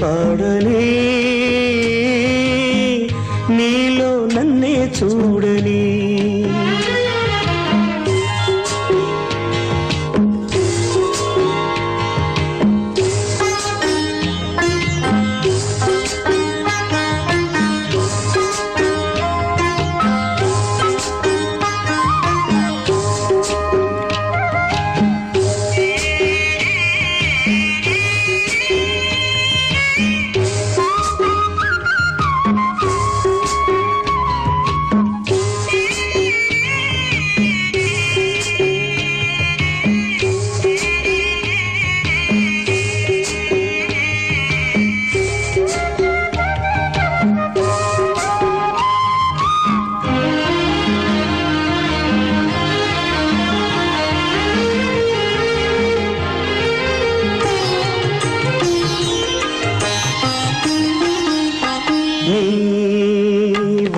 పాడని నీలో నన్నే చూ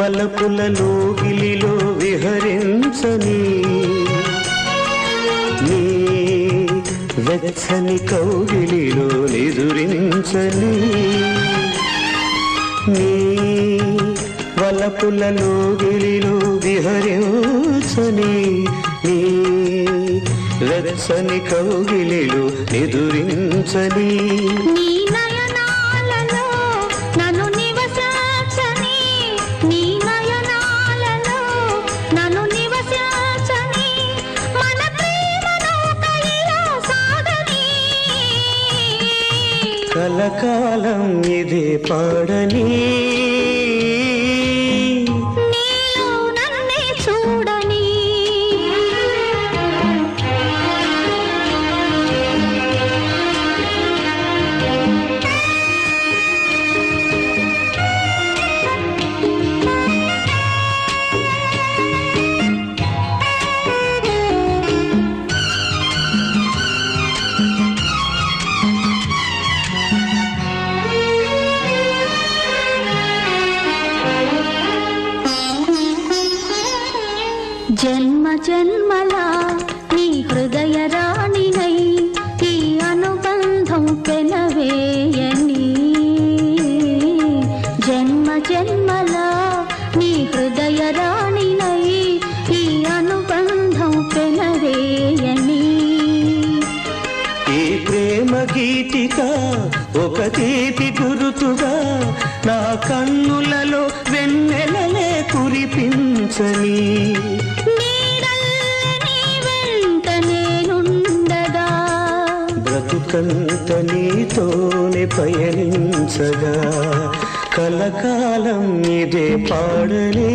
వలపులలో గిలిలో విహరించని నీ వెచ్చని కౌగిలిలో నిదురించని నీ వలపులలో గిలిలో విహరించని నీ వెచ్చని కౌగిలిలో నిదురించని నీ కలకాలం ఇదే పాడని జన్మ జన్మలా నీ హృదయ రాణినై ఈ అనుబంధం పెనవేయని. జన్మ జన్మలా నీ హృదయ రాణినై ఈ అనుబంధం పెనవేయని. ఈ ప్రేమ గీతిక ఒక తీపి గురుతుగా నా కన్నులలో వెన్నెలలే కురిపించని. నీతోనే పయనించగా కలకాలం ఇదే పాడలే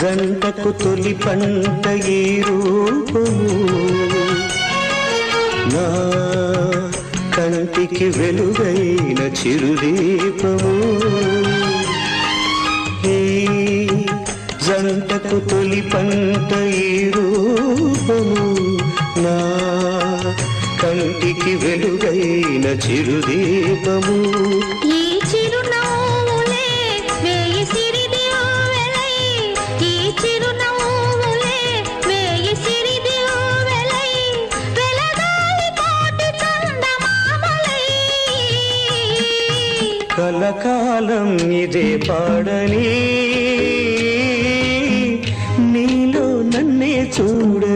జంటకు తొలి పంట ఈ రూపము? నా కంటికి వెలుగైన చిరుదీపము. ఈ జంటకు తొలి పంట ఈ రూపము? నా కంటికి వెలుగైన చిరుదీపము. కలకాలం ఇదే పాడని. నీలో నన్నే చూడ